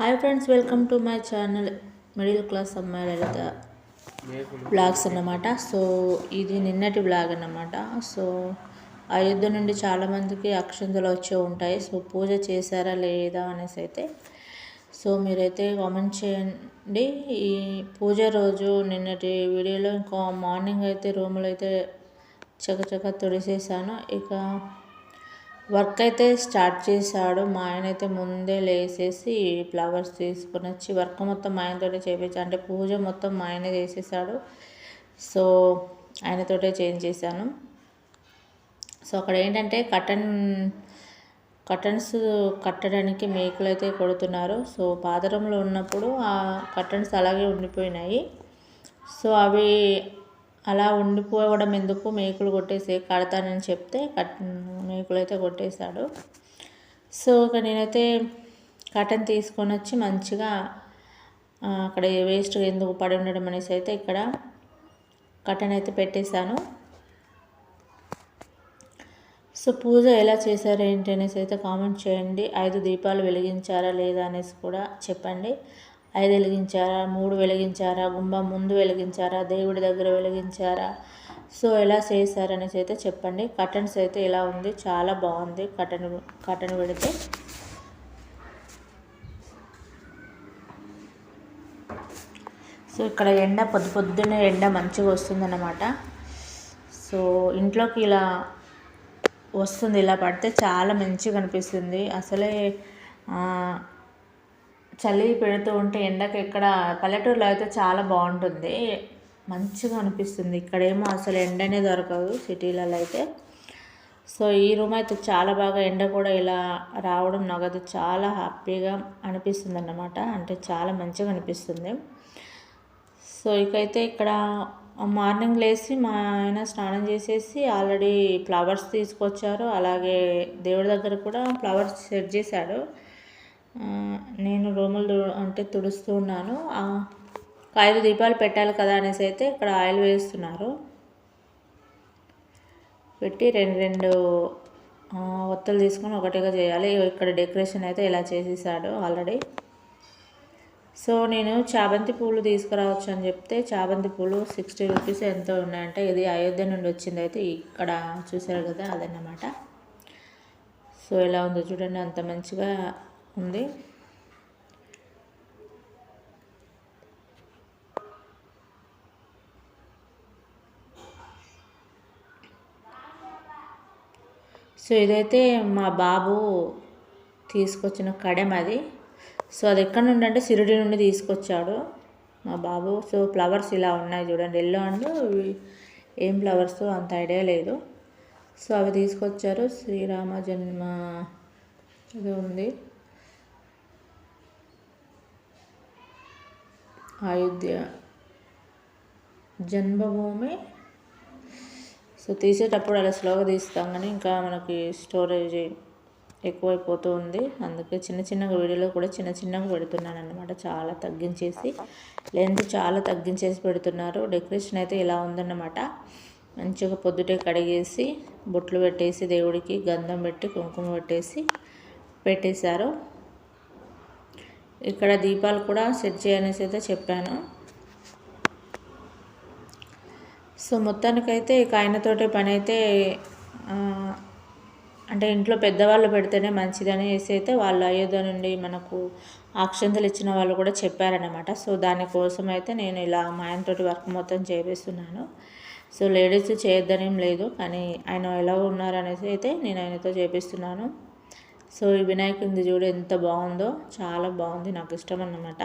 Hi friends welcome to my channel. Middle class అమ్మాయి Lalitha blogs అన్నమాట. So ఇది నిన్నటి బ్లాగ్ అన్నమాట. సో అయోధ్య నుండి చాలామందికి అక్షంతలు వచ్చే ఉంటాయి. సో పూజ చేశారా లేదా అనేసి అయితే సో మీరైతే కామెంట్ చేయండి. ఈ పూజ రోజు నిన్నటి వీడియోలో ఇంకా మార్నింగ్ అయితే రూములు అయితే చకచక తుడిసేసాను. ఇక వర్క్ అయితే స్టార్ట్ చేశాడు. మా ఆయన అయితే ముందే లేసేసి ఫ్లవర్స్ తీసుకొని వచ్చి వర్క్ మొత్తం మా ఆయనతోటే చేయించాను అంటే పూజ మొత్తం మా ఆయనే చేసేసాడు. సో ఆయనతోటే చేంజ్ చేశాను. సో అక్కడ ఏంటంటే కటన్ కటన్స్ కట్టడానికి మేకులు అయితే కొడుతున్నారు. సో పాదరంలో ఉన్నప్పుడు ఆ కటన్స్ అలాగే ఉండిపోయినాయి. సో అవి అలా ఉండిపోవడం ఎందుకు? మేకులు కొట్టేసి కడతానని చెప్తే కట్ మేకులు అయితే కొట్టేశాడు. సో ఇక నేనైతే కటన్ తీసుకొని వచ్చి మంచిగా అక్కడ వేస్ట్ ఎందుకు పడి ఉండడం అనేసి అయితే ఇక్కడ కటన్ అయితే పెట్టేశాను. సో పూజ ఎలా చేశారు ఏంటి అనేసి అయితే కామెంట్ చేయండి. ఐదు దీపాలు వెలిగించారా లేదా అనేసి కూడా చెప్పండి. ఐదు వెలిగించారా మూడు వెలిగించారా గుంబం ముందు వెలిగించారా దేవుడి దగ్గర వెలిగించారా? సో ఎలా చేశారనేసి అయితే చెప్పండి. కటన్స్ అయితే ఎలా ఉంది. చాలా బాగుంది. కటన్ కటన్ పెడితే సో ఇక్కడ ఎండ పొద్దు పొద్దున్నే ఎండ మంచిగా వస్తుందన్నమాట. సో ఇంట్లోకి ఇలా వస్తుంది. ఇలా పడితే చాలా మంచిగా అనిపిస్తుంది. అసలే చలి పెడుతూ ఉంటే ఎండకు ఎక్కడ పల్లెటూరులో అయితే చాలా బాగుంటుంది. మంచిగా అనిపిస్తుంది. ఇక్కడేమో అసలు ఎండనే దొరకదు సిటీలలో అయితే. సో ఈ రూమ్ అయితే చాలా బాగా ఎండ కూడా ఇలా రావడం నగదు. చాలా హ్యాపీగా అనిపిస్తుంది అన్నమాట అంటే చాలా మంచిగా అనిపిస్తుంది. సో ఇకైతే ఇక్కడ మార్నింగ్ లేచి మా ఆయన స్నానం చేసేసి ఆల్రెడీ ఫ్లవర్స్ తీసుకొచ్చారు. అలాగే దేవుడి దగ్గర కూడా ఫ్లవర్స్ సెట్ చేశాడు నేను రూములు అంటే తుడుస్తూ ఉన్నాను. ఐదు దీపాలు పెట్టాలి కదా అనేసి అయితే ఇక్కడ ఆయిల్ వేస్తున్నారు. పెట్టి రెండు రెండు ఒత్తులు తీసుకొని ఒకటిగా చేయాలి. ఇక్కడ డెకరేషన్ అయితే ఇలా చేసేసాడు ఆల్రెడీ. సో నేను చాబంతి పూలు తీసుకురావచ్చు అని చెప్తే చాబంతి పూలు సిక్స్టీ రూపీస్ ఎంతో ఉన్నాయంటే ఇది అయోధ్య నుండి వచ్చింది అయితే ఇక్కడ చూసారు కదా అదన్నమాట. సో ఎలా ఉందో చూడండి. అంత మంచిగా ఉంది. సో ఇదైతే మా బాబు తీసుకొచ్చిన కడెం అది. సో అది ఎక్కడ నుండి అంటే సిరిడి నుండి తీసుకొచ్చాడు మా బాబు. సో ఫ్లవర్స్ ఇలా ఉన్నాయి చూడండి. ఎల్లో అండ్ ఏం ఫ్లవర్స్ అంత ఐడియా లేదు. సో అవి తీసుకొచ్చారు. శ్రీరామ జన్మ ఇది ఉంది. అయోధ్య జన్మభూమి. సో తీసేటప్పుడు అలా స్లోగా తీస్తాం కానీ ఇంకా మనకి స్టోరేజ్ ఎక్కువైపోతూ ఉంది. అందుకే చిన్న చిన్నగా వీడియోలో కూడా చిన్న చిన్నగా పెడుతున్నాను అనమాట చాలా తగ్గించేసి. లెంత్ చాలా తగ్గించేసి పెడుతున్నారు. డెకరేషన్ అయితే ఇలా ఉందన్నమాట. మంచిగా పొద్దుటే కడిగేసి బొట్లు పెట్టేసి దేవుడికి గంధం పెట్టి కుంకుమ పెట్టేసి పెట్టేశారు. ఇక్కడ దీపాలు కూడా సెట్ చేయనేసి అయితే చెప్పాను. సో మొత్తానికైతే ఇక ఆయనతోటే పని అయితే అంటే ఇంట్లో పెద్దవాళ్ళు పెడితేనే మంచిదని వేసి అయితే వాళ్ళు అయోధ్య నుండి మనకు అక్షంతలు ఇచ్చిన వాళ్ళు కూడా చెప్పారనమాట సో దానికోసం అయితే నేను ఇలా మా ఆయనతోటి వర్క్ మొత్తం చేపిస్తున్నాను. సో లేడీస్ చేయొద్దనేం లేదు కానీ ఆయన ఎలా ఉన్నారనేసి అయితే నేను ఆయనతో చేపిస్తున్నాను. సో ఈ వినాయకుడిది చూడు ఎంత బాగుందో చాలా బాగుంది నాకు ఇష్టం అన్నమాట.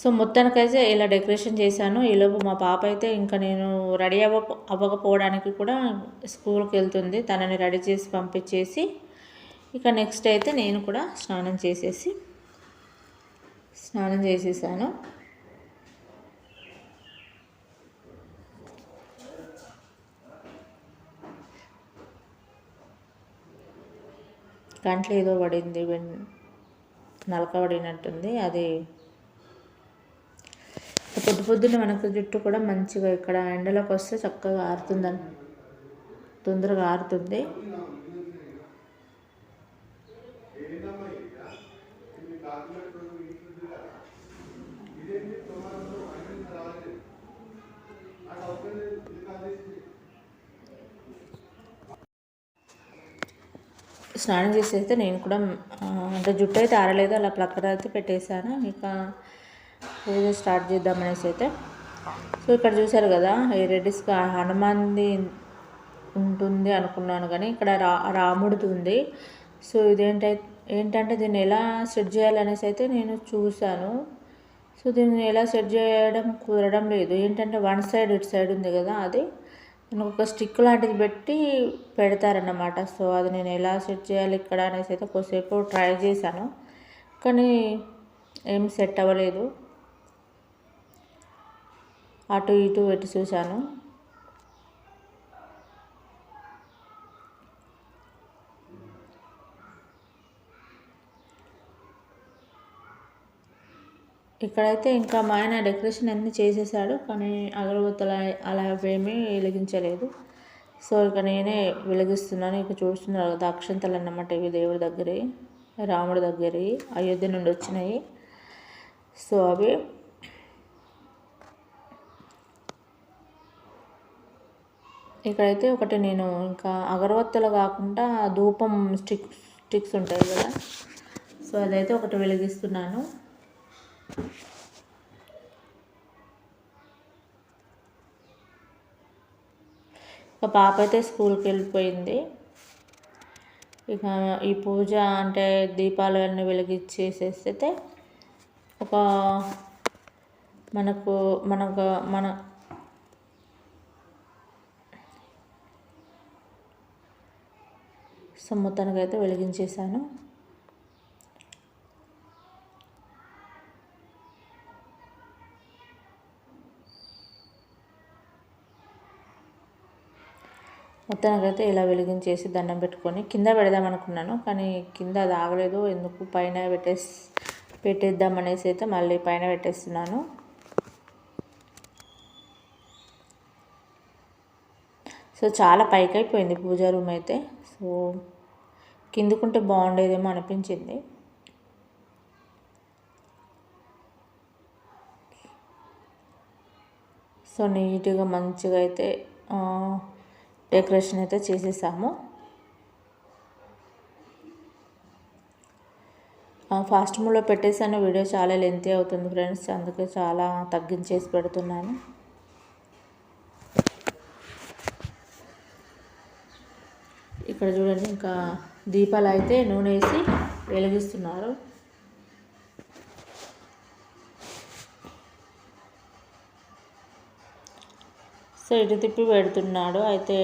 సో మొత్తానికైతే ఇలా డెకరేషన్ చేశాను. ఈలోపు మా పాప అయితే ఇంకా నేను రెడీ అవ్వ అవ్వకపోవడానికి కూడా స్కూల్కి వెళ్తుంది. తనని రెడీ చేసి పంపించేసి ఇక నెక్స్ట్ అయితే నేను కూడా స్నానం చేసేసి స్నానం చేసేసాను. కంట్లో ఏదో పడింది నలక పడినట్టుంది. అది పొద్దు పొద్దున్న మనకు జుట్టు కూడా మంచిగా ఇక్కడ ఎండలోకి వస్తే చక్కగా ఆరుతుందని తొందరగా ఆరుతుంది. స్నానం చేసేస్తే నేను కూడా అంటే జుట్టు అయితే ఆరలేదు అలా ప్లక్కర్ అయితే పెట్టేశాను. ఇక పూజ స్టార్ట్ చేద్దామనేసి అయితే. సో ఇక్కడ చూశారు కదా ఈ రెడ్డిస్గా హనుమాన్ది ఉంటుంది అనుకున్నాను కానీ ఇక్కడ రా రాముడిది ఉంది. సో ఇదేంటై ఏంటంటే దీన్ని ఎలా సెట్ చేయాలనేసి అయితే నేను చూశాను. సో దీన్ని ఎలా సెట్ చేయడం కుదరడం లేదు. ఏంటంటే వన్ సైడ్ ఇటు సైడ్ ఉంది కదా అది. మనకు ఒక స్టిక్ లాంటిది పెట్టి పెడతారన్నమాట. సో అది నేను ఎలా సెట్ చేయాలి ఇక్కడ అనేసి అయితే కొద్దిసేపు ట్రై చేశాను. కానీ ఏం సెట్ అవ్వలేదు. అటు ఇటు పెట్టి చూశాను. ఇక్కడైతే ఇంకా మా ఆయన డెకరేషన్ అన్నీ చేసేసాడు కానీ అగరబత్తులు అలా ఏమీ వెలిగించలేదు. సో ఇక నేనే వెలిగిస్తున్నాను. ఇక చూస్తున్నారు కదా అక్షంతలు అన్నమాట ఇవి దేవుడి దగ్గరే రాముడి దగ్గర అయోధ్య నుండి వచ్చినాయి. సో అవి ఇక్కడైతే ఒకటి నేను ఇంకా అగరబత్తులు కాకుండా ధూపం స్టిక్ స్టిక్స్ ఉంటాయి కదా. సో అదైతే ఒకటి వెలిగిస్తున్నాను. ఇక పాప అయితే స్కూల్కి వెళ్ళిపోయింది. ఇక ఈ పూజ అంటే దీపాలు అన్నీ వెలిగించేసేస్తే ఒక మనకు మనకు మన సొమ్మతానికి అయితే వెలిగించేసాను మొత్తానికైతే ఇలా వెలిగించేసి దండం పెట్టుకొని కింద పెడదాం అనుకున్నాను కానీ కింద అది ఆగలేదు ఎందుకు? పైన పెట్టేసి పెట్టేద్దాం అనేసి అయితే మళ్ళీ పైన పెట్టేస్తున్నాను. సో చాలా పైకి అయిపోయింది పూజా రూమ్ అయితే. సో కిందకుంటే బాగుండేదేమో అనిపించింది. సో నీట్గా మంచిగా అయితే డెకరేషన్ అయితే చేసేసాము. ఫాస్ట్ మూడ్లో పెట్టేసాను వీడియో చాలా లెంతీ అవుతుంది ఫ్రెండ్స్ అందుకే చాలా తగ్గించేసి పెడుతున్నాను. ఇక్కడ చూడండి ఇంకా దీపాలు అయితే నూనె వేసి వెలిగిస్తున్నారు. సో ఇటు తిప్పి పెడుతున్నాడు. అయితే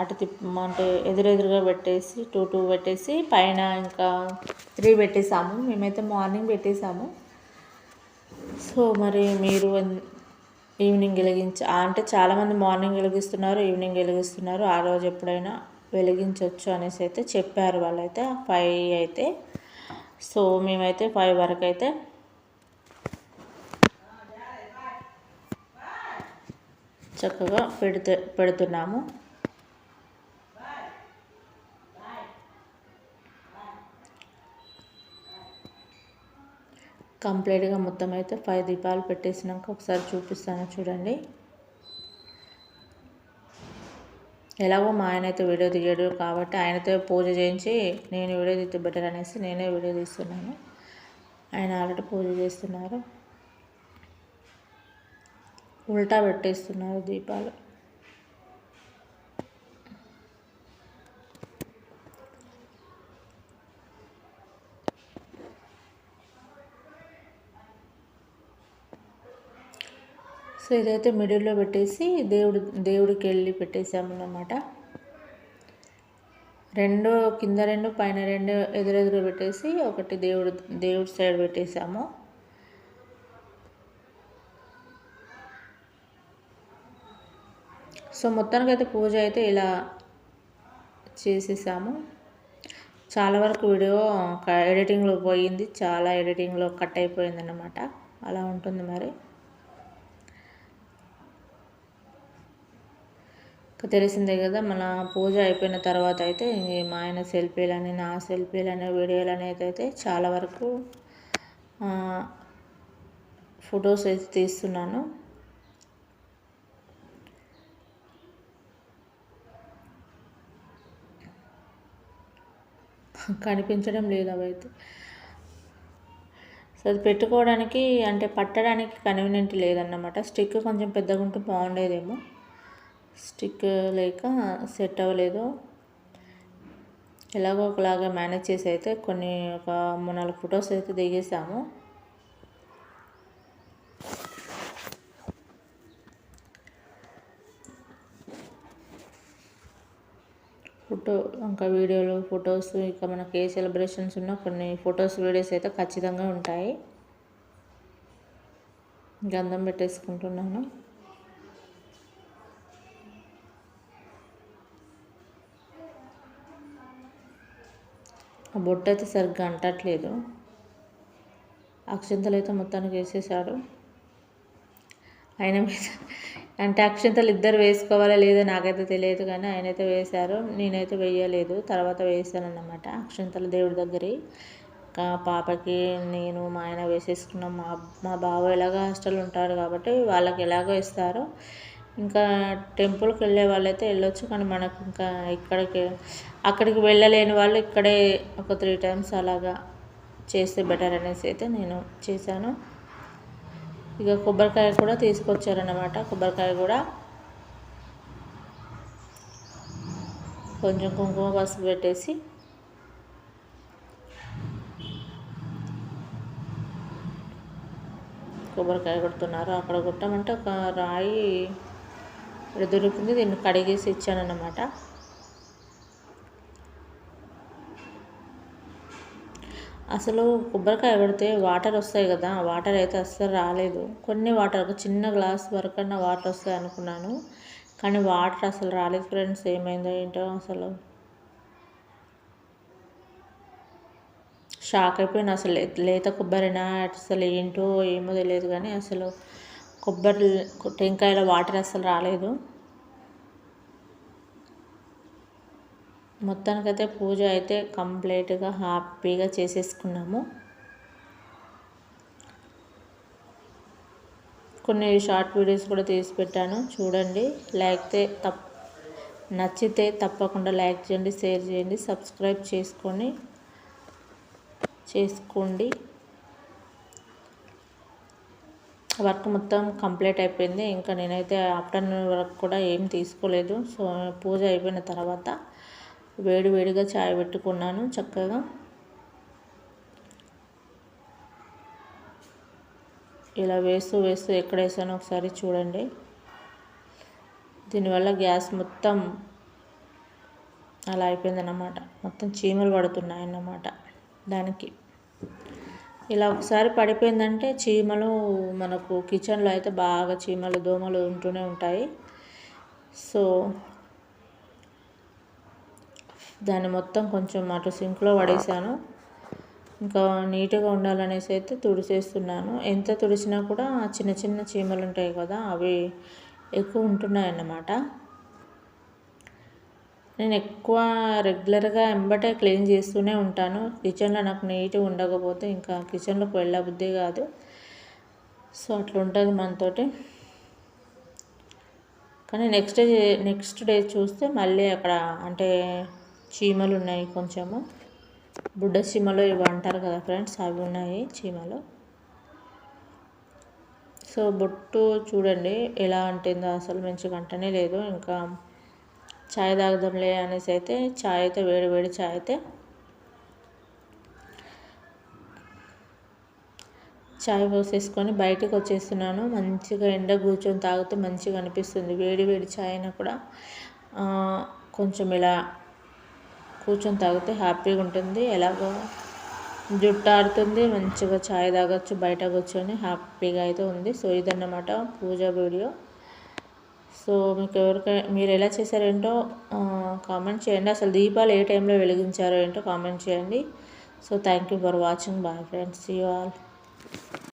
అటు తిప్పి అంటే ఎదురెదురుగా పెట్టేసి టూ టూ పెట్టేసి పైన ఇంకా త్రీ పెట్టేసాము మేమైతే మార్నింగ్ పెట్టేసాము సో మరి మీరు ఈవినింగ్ వెలిగించ అంటే చాలామంది మార్నింగ్ వెలిగిస్తున్నారు ఈవినింగ్ వెలిగిస్తున్నారు. ఆ రోజు ఎప్పుడైనా వెలిగించవచ్చు అనేసి అయితే చెప్పారు వాళ్ళైతే. ఫైవ్ అయితే. సో మేమైతే ఫైవ్ వరకు అయితే చక్కగా పెడితే పెడుతున్నాము. కంప్లీట్గా మొత్తం అయితే ఫైవ్ దీపాలు పెట్టేసినాక ఒకసారి చూపిస్తాను చూడండి. ఎలాగో మా ఆయన అయితే వీడియో తీయడు కాబట్టి ఆయనతో పూజ చేయించి నేను వీడియో తీస్తే బెటర్ అనేసి నేనే వీడియో తీస్తున్నాను. ఆయన ఆల్రెడీ పూజ చేస్తున్నారు. ఉల్టా పెట్టేస్తున్నారు దీపాలు. సో ఇదైతే మిడిల్లో పెట్టేసి దేవుడు దేవుడికి వెళ్ళి పెట్టేసామన్నమాట రెండు కింద రెండు పైన రెండు ఎదురెదురు పెట్టేసి ఒకటి దేవుడు దేవుడి సైడ్ పెట్టేసాము సో మొత్తానికి అయితే పూజ అయితే ఇలా చేసేసాము. చాలా వరకు వీడియో ఎడిటింగ్లో పోయింది. చాలా ఎడిటింగ్లో కట్ అయిపోయింది అన్నమాట అలా ఉంటుంది మరి. తెలిసిందే కదా మన పూజ అయిపోయిన తర్వాత అయితే మా ఆయన సెల్ఫీలని నా సెల్ఫీలని వీడియోలు అనేది అయితే చాలా వరకు ఫొటోస్ అయితే తీస్తున్నాను. కనిపించడం లేదు అవైతే. సో అది పెట్టుకోవడానికి అంటే పట్టడానికి కన్వీనియంట్ లేదన్నమాట. స్టిక్ కొంచెం పెద్దగా ఉంటే బాగుండేదేమో. స్టిక్ లేక సెట్ అవ్వలేదు. ఎలాగో ఒకలాగా మేనేజ్ చేసి అయితే కొన్ని ఒక మూడు నాలుగు ఫొటోస్ అయితే దిగేసాము. ఫోటో ఇంకా వీడియోలు ఫొటోస్ ఇక మనకి ఏ సెలబ్రేషన్స్ ఉన్నా కొన్ని ఫొటోస్ వీడియోస్ అయితే ఖచ్చితంగా ఉంటాయి. గంధం పెట్టేసుకుంటున్నాను. ఆ బొట్టు అయితే సరిగ్గా అంటట్లేదు. అక్షంతలు అయితే మొత్తానికి వేసేసాడు ఆయన మీద అంటే అక్షంతలు ఇద్దరు వేసుకోవాలా లేదో నాకైతే తెలియదు కానీ ఆయన అయితే వేశారు నేనైతే వేయలేదు తర్వాత వేసాను అన్నమాట అక్షంతలు దేవుడి దగ్గర పాపకి నేను మా ఆయన వేసేసుకున్నాం మా మా బావ ఎలాగో హాస్టల్ ఉంటాడు కాబట్టి వాళ్ళకి ఎలాగో ఇస్తారు. ఇంకా టెంపుల్కి వెళ్ళే వాళ్ళైతే వెళ్ళొచ్చు కానీ మనకు ఇంకా ఇక్కడికి అక్కడికి వెళ్ళలేని వాళ్ళు ఇక్కడే ఒక త్రీ టైమ్స్ అలాగా చేస్తే బెటర్ అనేసి అయితే నేను చేశాను. ఇక కొబ్బరికాయ కూడా తీసుకొచ్చారనమాట కొబ్బరికాయ కూడా కొంచెం కుంకుమ పసుపు పెట్టేసి కొబ్బరికాయ కొడుతున్నారు. అక్కడ కొట్టమంటే ఒక రాయి దొరికింది దీన్ని కడిగేసి ఇచ్చానన్నమాట. అసలు కొబ్బరికాయ పెడితే వాటర్ వస్తాయి కదా వాటర్ అయితే అస్సలు రాలేదు. కొన్ని వాటర్ ఒక చిన్న గ్లాస్ వరకన్నా వాటర్ వస్తాయి అనుకున్నాను. కానీ వాటర్ అసలు రాలేదు ఫ్రెండ్స్ ఏమైందో ఏంటో అసలు. షాక్ అయిపోయిన అసలు లేత కొబ్బరినా అసలు ఏంటో ఏమో తెలియదు కానీ అసలు కొబ్బరి టెంకాయలో వాటర్ అసలు రాలేదు. మొత్తానికైతే పూజ అయితే కంప్లీట్గా హ్యాపీగా చేసేసుకున్నాము. కొన్ని షార్ట్ వీడియోస్ కూడా తీసి పెట్టాను. చూడండి లేకపోతే తప్ నచ్చితే తప్పకుండా లైక్ చేయండి షేర్ చేయండి సబ్స్క్రైబ్ చేసుకొని చేసుకోండి. వర్క్ మొత్తం కంప్లీట్ అయిపోయింది. ఇంకా నేనైతే ఆఫ్టర్నూన్ వరకు కూడా ఏం తీసుకోలేదు. సో పూజ అయిపోయిన తర్వాత వేడి వేడిగా చాయ్ పెట్టుకున్నాను చక్కగా. ఇలా వేస్తూ వేస్తూ ఎక్కడ వేసానో ఒకసారి చూడండి. దీనివల్ల గ్యాస్ మొత్తం అలా అయిపోయిందన్నమాట. మొత్తం చీమలు పడుతున్నాయి అన్నమాట దానికి. ఇలా ఒకసారి పడిపోయిందంటే చీమలు మనకు కిచెన్లో అయితే బాగా చీమలు దోమలు ఉంటూనే ఉంటాయి. సో దాన్ని మొత్తం కొంచెం అటు సింక్లో పడేసాను. ఇంకా నీట్గా ఉండాలనేసి అయితే తుడిచేస్తున్నాను ఎంత తుడిచినా కూడా చిన్న చిన్న చీమలు ఉంటాయి కదా అవి ఎక్కువ ఉంటున్నాయన్నమాట. నేను ఎక్కువ రెగ్యులర్గా ఎంబటే క్లీన్ చేస్తూనే ఉంటాను. కిచెన్లో నాకు నీట్గా ఉండకపోతే ఇంకా కిచెన్లోకి వెళ్ళబుద్ధి కాదు. సో అట్లా ఉంటుంది మనతోటి. కానీ నెక్స్ట్ డే నెక్స్ట్ డే చూస్తే మళ్ళీ అక్కడ అంటే చీమలు ఉన్నాయి కొంచెము. బుడ్డ చీమలు ఇవి అంటారు కదా ఫ్రెండ్స్ అవి ఉన్నాయి చీమలు. సో బొట్టు చూడండి ఎలా అంటుందో అసలు మంచిగా అంటనే లేదు. ఇంకా ఛాయ్ తాగుదాంలే అనేసి అయితే ఛాయ్ అయితే వేడి వేడి ఛాయ్ అయితే ఛాయ్ పోసేసుకొని బయటకు వచ్చేస్తున్నాను. మంచిగా ఎండ కూర్చొని తాగితే మంచిగా అనిపిస్తుంది. వేడి వేడి ఛాయ్ అయినా కూడా కొంచెం ఇలా కూర్చొని తాగితే హ్యాపీగా ఉంటుంది. ఎలాగో జుట్టు ఆడుతుంది మంచిగా ఛాయ్ తాగొచ్చు బయట కూర్చొని హ్యాపీగా అయితే ఉంది. సో ఇదన్నమాట పూజ వీడియో. సో మీకు ఎవరికైనా మీరు ఎలా చేశారేంటో కామెంట్ చేయండి. అసలు దీపాలు ఏ టైంలో వెలిగించారో ఏంటో కామెంట్ చేయండి. So thank you for watching. Bye friends. You all.